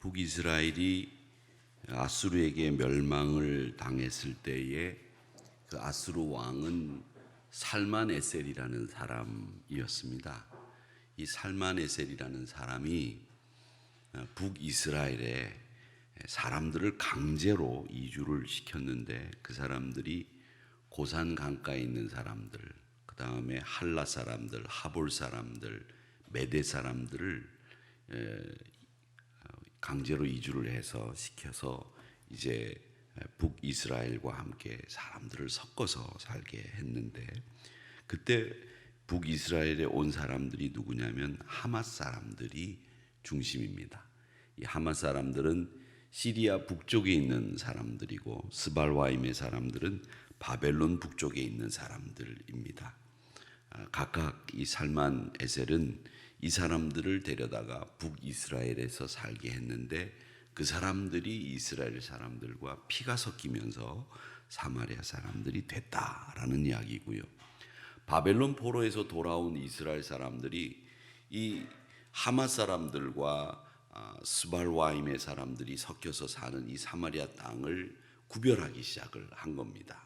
북이스라엘이 아수르에게 멸망을 당했을 때에 그 아수르 왕은 살만 에셀이라는 사람이었습니다. 이 살만 에셀이라는 사람이 북이스라엘에 사람들을 강제로 이주를 시켰는데 그 사람들이 고산 강가에 있는 사람들, 그 다음에 할라 사람들, 하볼 사람들, 메대 사람들을 에, 강제로 이주를 해서 시켜서 이제 북이스라엘과 함께 사람들을 섞어서 살게 했는데 그때 북이스라엘에 온 사람들이 누구냐면 하맛 사람들이 중심입니다. 이 하맛 사람들은 시리아 북쪽에 있는 사람들이고 스발와임의 사람들은 바벨론 북쪽에 있는 사람들입니다. 아, 각각 이 살만 에셀은 이 사람들을 데려다가 북이스라엘에서 살게 했는데 그 사람들이 이스라엘 사람들과 피가 섞이면서 사마리아 사람들이 됐다라는 이야기고요. 바벨론 포로에서 돌아온 이스라엘 사람들이 이 하마 사람들과 아, 스발와임의 사람들이 섞여서 사는 이 사마리아 땅을 구별하기 시작을 한 겁니다.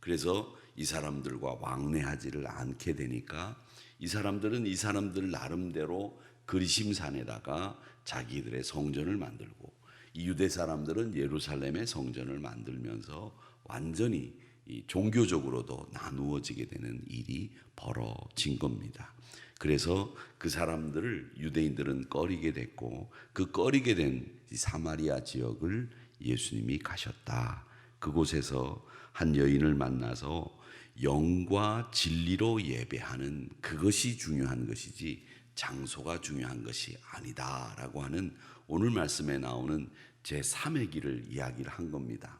그래서 이 사람들과 왕래하지를 않게 되니까 이 사람들은 이 사람들 나름대로 그리심산에다가 자기들의 성전을 만들고 이 유대 사람들은 예루살렘의 성전을 만들면서 완전히 이 종교적으로도 나누어지게 되는 일이 벌어진 겁니다. 그래서 그 사람들을 유대인들은 꺼리게 됐고 그 꺼리게 된 사마리아 지역을 예수님이 가셨다. 그곳에서 한 여인을 만나서 영과 진리로 예배하는 그것이 중요한 것이지 장소가 중요한 것이 아니다라고 하는 오늘 말씀에 나오는 제3의 길을 이야기를 한 겁니다.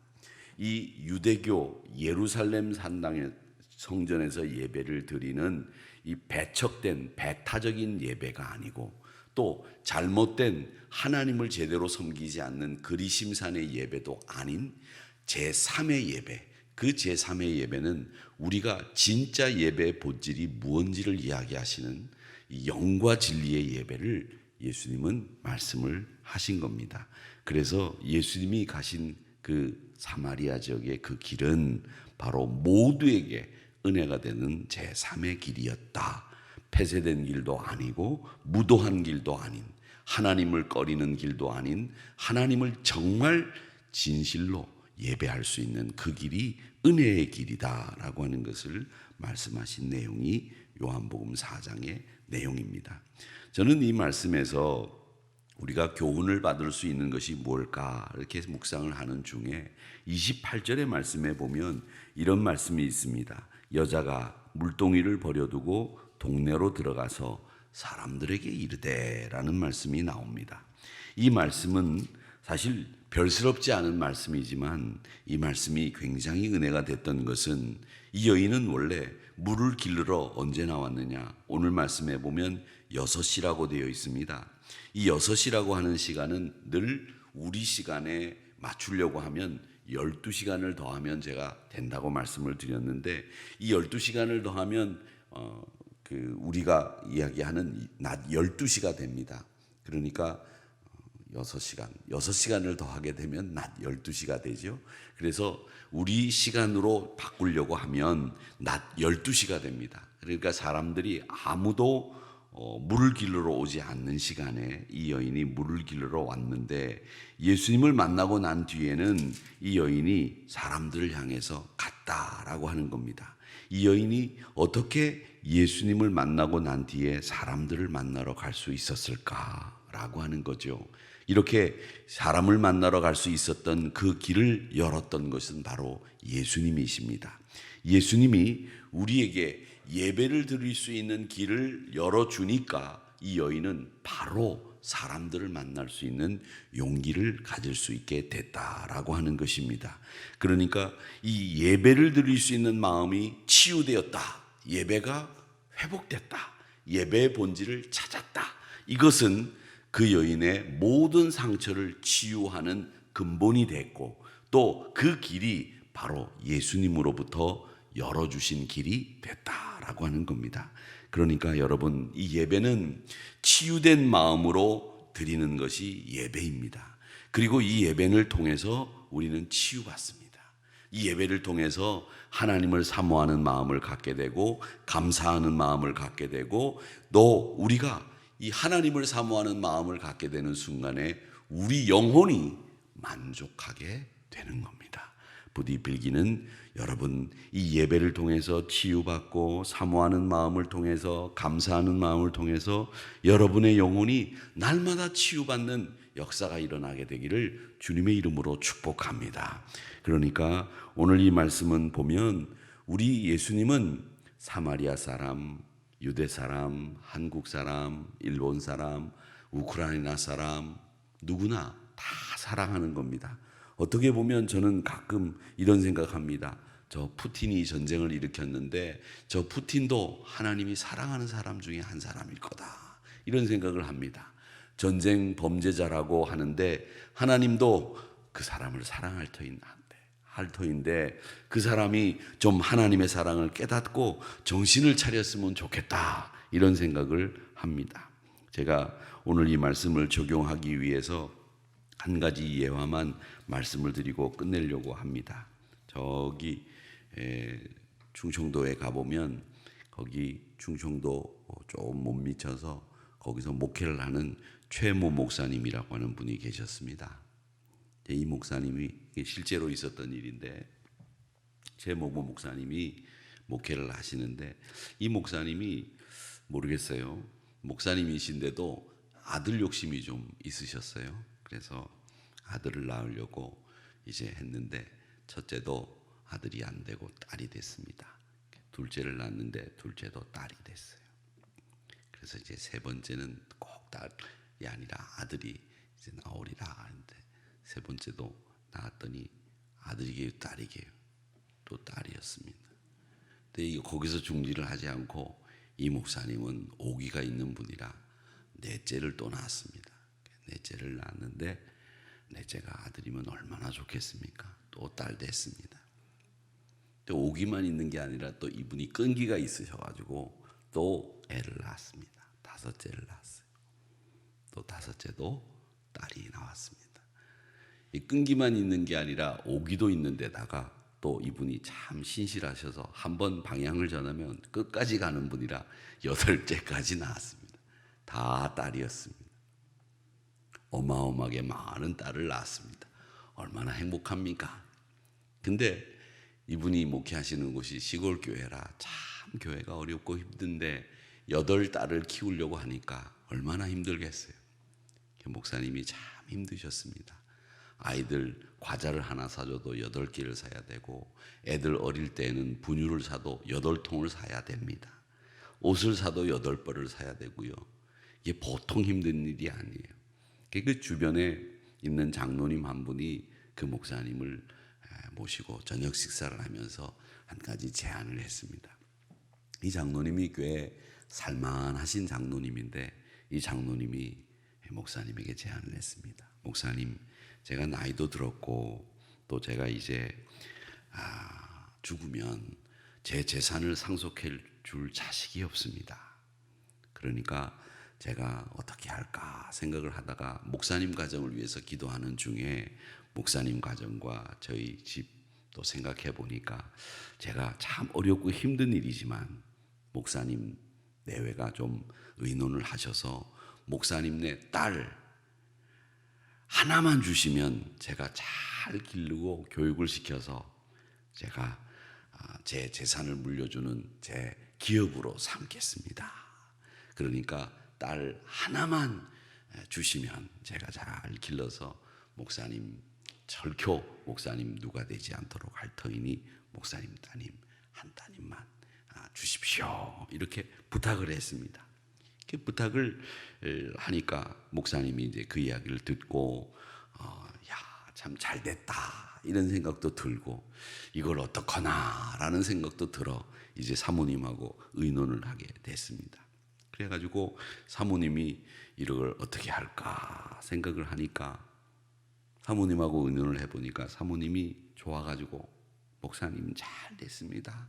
이 유대교 예루살렘 산당의 성전에서 예배를 드리는 이 배척된 배타적인 예배가 아니고 또 잘못된 하나님을 제대로 섬기지 않는 그리심산의 예배도 아닌 제3의 예배. 그 제3의 예배는 우리가 진짜 예배의 본질이 무언지를 이야기하시는 이 영과 진리의 예배를 예수님은 말씀을 하신 겁니다. 그래서 예수님이 가신 그 사마리아 지역의 그 길은 바로 모두에게 은혜가 되는 제3의 길이었다. 폐쇄된 길도 아니고 무도한 길도 아닌 하나님을 꺼리는 길도 아닌 하나님을 정말 진실로 예배할 수 있는 그 길이 은혜의 길이다라고 하는 것을 말씀하신 내용이 요한복음 4장의 내용입니다. 저는 이 말씀에서 우리가 교훈을 받을 수 있는 것이 뭘까 이렇게 묵상을 하는 중에 28절의 말씀에 보면 이런 말씀이 있습니다. 여자가 물동이를 버려두고 동네로 들어가서 사람들에게 이르되라는 말씀이 나옵니다. 이 말씀은 사실 별스럽지 않은 말씀이지만 이 말씀이 굉장히 은혜가 됐던 것은 이 여인은 원래 물을 길르러 언제 나왔느냐? 오늘 말씀에 보면 6시라고 되어 있습니다. 이 6시라고 하는 시간은 늘 우리 시간에 맞추려고 하면 12시간을 더하면 제가 된다고 말씀을 드렸는데 이 12시간을 더하면 어, 그 우리가 이야기하는 낮 12시가 됩니다. 그러니까 6시간, 6시간을 더하게 되면 낮 12시가 되죠. 그래서 우리 시간으로 바꾸려고 하면 낮 12시가 됩니다. 그러니까 사람들이 아무도 어, 물을 길러 오지 않는 시간에 이 여인이 물을 길러 왔는데 예수님을 만나고 난 뒤에는 이 여인이 사람들을 향해서 갔다라고 하는 겁니다. 이 여인이 어떻게 예수님을 만나고 난 뒤에 사람들을 만나러 갈 수 있었을까라고 하는 거죠. 이렇게 사람을 만나러 갈 수 있었던 그 길을 열었던 것은 바로 예수님이십니다. 예수님이 우리에게 예배를 드릴 수 있는 길을 열어주니까 이 여인은 바로 사람들을 만날 수 있는 용기를 가질 수 있게 됐다라고 하는 것입니다. 그러니까 이 예배를 드릴 수 있는 마음이 치유되었다. 예배가 회복됐다. 예배의 본질을 찾았다. 이것은 그 여인의 모든 상처를 치유하는 근본이 됐고 또 그 길이 바로 예수님으로부터 열어주신 길이 됐다라고 하는 겁니다. 그러니까 여러분 이 예배는 치유된 마음으로 드리는 것이 예배입니다. 그리고 이 예배를 통해서 우리는 치유받습니다. 이 예배를 통해서 하나님을 사모하는 마음을 갖게 되고 감사하는 마음을 갖게 되고 또 우리가 이 하나님을 사모하는 마음을 갖게 되는 순간에 우리 영혼이 만족하게 되는 겁니다. 부디 빌기는 여러분 이 예배를 통해서 치유받고 사모하는 마음을 통해서 감사하는 마음을 통해서 여러분의 영혼이 날마다 치유받는 역사가 일어나게 되기를 주님의 이름으로 축복합니다. 그러니까 오늘 이 말씀은 보면 우리 예수님은 사마리아 사람, 유대 사람, 한국 사람, 일본 사람, 우크라이나 사람 누구나 다 사랑하는 겁니다. 어떻게 보면 저는 가끔 이런 생각합니다. 저 푸틴이 전쟁을 일으켰는데 저 푸틴도 하나님이 사랑하는 사람 중에 한 사람일 거다. 이런 생각을 합니다. 전쟁 범죄자라고 하는데 하나님도 그 사람을 사랑할 터인데 할 터인데 그 사람이 좀 하나님의 사랑을 깨닫고 정신을 차렸으면 좋겠다. 이런 생각을 합니다. 제가 오늘 이 말씀을 적용하기 위해서 한 가지 예화만 말씀을 드리고 끝내려고 합니다. 저기 에, 충청도에 가보면 거기 충청도 조금 못 미쳐서 거기서 목회를 하는 최모 목사님이라고 하는 분이 계셨습니다. 이 목사님이 실제로 있었던 일인데 최모 목사님이 목회를 하시는데 이 목사님이 모르겠어요. 목사님이신데도 아들 욕심이 좀 있으셨어요. 그래서 아들을 낳으려고 이제 했는데 첫째도 아들이 안 되고 딸이 됐습니다. 둘째를 낳았는데 둘째도 딸이 됐어요. 그래서 이제 세 번째는 꼭 딸이 아니라 아들이 이제 나오리라 하는데 세 번째도 낳았더니 아들이게요, 딸이게요. 또 딸이었습니다. 근데 이 거기서 중지를 하지 않고 이 목사님은 오기가 있는 분이라 넷째를 또 낳았습니다. 넷째를 낳았는데 넷째가 아들이면 얼마나 좋겠습니까? 또 딸 됐습니다. 또 오기만 있는 게 아니라 또 이분이 끈기가 있으셔가지고 또 애를 낳았습니다. 다섯째를 낳았어요. 또 다섯째도 딸이 나왔습니다. 이 끈기만 있는 게 아니라 오기도 있는 데다가 또 이분이 참 신실하셔서 한 번 방향을 전하면 끝까지 가는 분이라 여덟째까지 나왔습니다. 다 딸이었습니다. 어마어마하게 많은 딸을 낳았습니다. 얼마나 행복합니까? 근데 이분이 목회하시는 곳이 시골 교회라 참 교회가 어렵고 힘든데 여덟 딸을 키우려고 하니까 얼마나 힘들겠어요. 목사님이 참 힘드셨습니다. 아이들 과자를 하나 사줘도 여덟 개를 사야 되고 애들 어릴 때는 분유를 사도 여덟 통을 사야 됩니다. 옷을 사도 여덟 벌을 사야 되고요. 이게 보통 힘든 일이 아니에요. 그 주변에 있는 장로님 한 분이 그 목사님을 모시고 저녁 식사를 하면서 한 가지 제안을 했습니다. 이 장로님이 꽤 살만하신 장로님인데 이 장로님이 목사님에게 제안을 했습니다. 목사님, 제가 나이도 들었고 또 제가 이제 아, 죽으면 제 재산을 상속해 줄 자식이 없습니다. 그러니까 제가 어떻게 할까 생각을 하다가 목사님 가정을 위해서 기도하는 중에 목사님 가정과 저희 집도 생각해 보니까 제가 참 어렵고 힘든 일이지만 목사님 내외가 좀 의논을 하셔서 목사님네 딸 하나만 주시면 제가 잘 기르고 교육을 시켜서 제가 아, 제 재산을 물려주는 제 기업으로 삼겠습니다. 그러니까 딸 하나만 주시면 제가 잘 길러서 목사님 절교 목사님 누가 되지 않도록 할 터이니 목사님 따님 한 따님만 아, 주십시오 이렇게 부탁을 했습니다. 부탁을 하니까 목사님이 이제 그 이야기를 듣고 어, 야참 잘됐다 이런 생각도 들고 이걸 어떡하나라는 생각도 들어 이제 사모님하고 의논을 하게 됐습니다. 그래가지고 사모님이 이걸 어떻게 할까 생각을 하니까 사모님하고 의논을 해보니까 사모님이 좋아가지고 목사님 잘 됐습니다.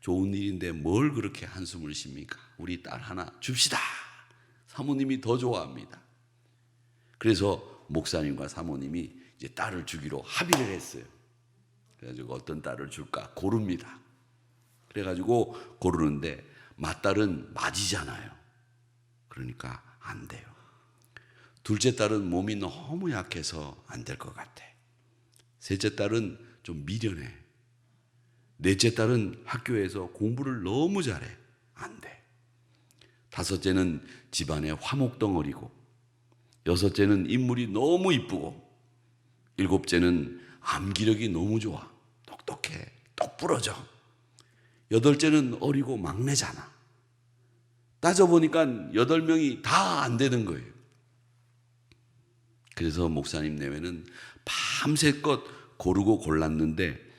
좋은 일인데 뭘 그렇게 한숨을 쉽니까? 우리 딸 하나 줍시다. 사모님이 더 좋아합니다. 그래서 목사님과 사모님이 이제 딸을 주기로 합의를 했어요. 그래가지고 어떤 딸을 줄까 고릅니다. 그래가지고 고르는데 맏딸은 맞이잖아요. 그러니까 안 돼요. 둘째 딸은 몸이 너무 약해서 안 될 것 같아. 셋째 딸은 좀 미련해. 넷째 딸은 학교에서 공부를 너무 잘해. 안 돼. 다섯째는 집안의 화목덩어리고, 여섯째는 인물이 너무 이쁘고, 일곱째는 암기력이 너무 좋아. 똑똑해. 똑 부러져. 여덟째는 어리고 막내잖아. 따져보니까 여덟 명이 다 안 되는 거예요. 그래서 목사님 내외는 밤새껏 고르고 골랐는데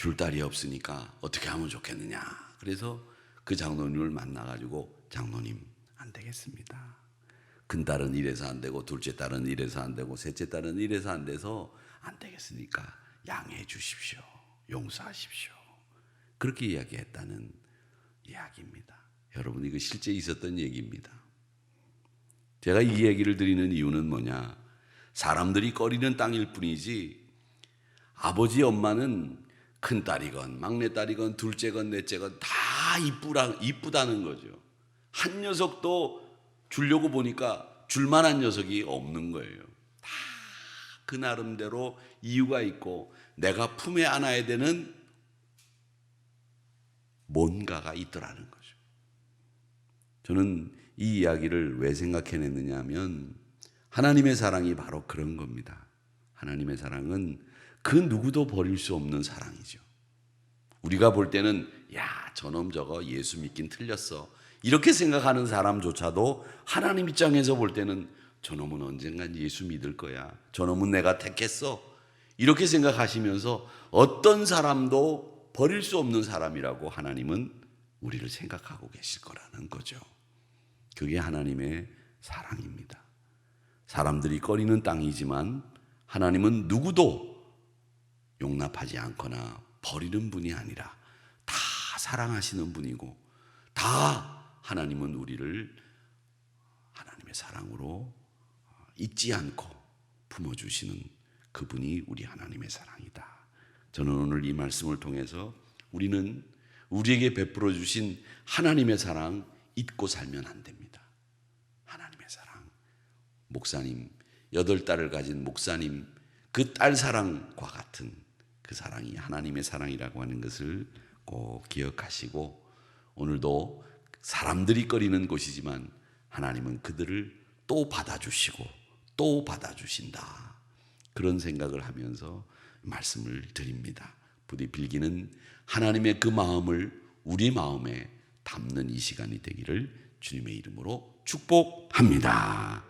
줄 딸이 없으니까 어떻게 하면 좋겠느냐. 그래서 그 장로님을 만나가지고 장로님 안 되겠습니다. 큰 딸은 이래서 안 되고 둘째 딸은 이래서 안 되고 셋째 딸은 이래서 안 돼서 안 되겠으니까 양해해 주십시오. 용서하십시오. 그렇게 이야기했다는 이야기입니다. 여러분 이거 실제 있었던 얘기입니다. 제가 이 얘기를 드리는 이유는 뭐냐? 사람들이 꺼리는 땅일 뿐이지 아버지 엄마는 큰 딸이건 막내 딸이건 둘째건 넷째건 다 이쁘라 이쁘다는 거죠. 한 녀석도 주려고 보니까 줄만한 녀석이 없는 거예요. 다 그 나름대로 이유가 있고 내가 품에 안아야 되는 뭔가가 있더라는 거죠. 저는 이 이야기를 왜 생각해냈느냐 하면 하나님의 사랑이 바로 그런 겁니다. 하나님의 사랑은 그 누구도 버릴 수 없는 사랑이죠. 우리가 볼 때는 야, 저놈 저거 예수 믿긴 틀렸어. 이렇게 생각하는 사람조차도 하나님 입장에서 볼 때는 저놈은 언젠간 예수 믿을 거야. 저놈은 내가 택했어. 이렇게 생각하시면서 어떤 사람도 버릴 수 없는 사람이라고 하나님은 우리를 생각하고 계실 거라는 거죠. 그게 하나님의 사랑입니다. 사람들이 꺼리는 땅이지만 하나님은 누구도 용납하지 않거나 버리는 분이 아니라 다 사랑하시는 분이고 다 하나님은 우리를 하나님의 사랑으로 잊지 않고 품어주시는 그분이 우리 하나님의 사랑이다. 저는 오늘 이 말씀을 통해서 우리는 우리에게 베풀어 주신 하나님의 사랑 잊고 살면 안 됩니다. 하나님의 사랑. 목사님, 여덟 딸을 가진 목사님, 그 딸 사랑과 같은 그 사랑이 하나님의 사랑이라고 하는 것을 꼭 기억하시고 오늘도 사람들이 꺼리는 곳이지만 하나님은 그들을 또 받아주시고 또 받아주신다. 그런 생각을 하면서 말씀을 드립니다. 부디 빌기는 하나님의 그 마음을 우리 마음에 담는 이 시간이 되기를 주님의 이름으로 축복합니다.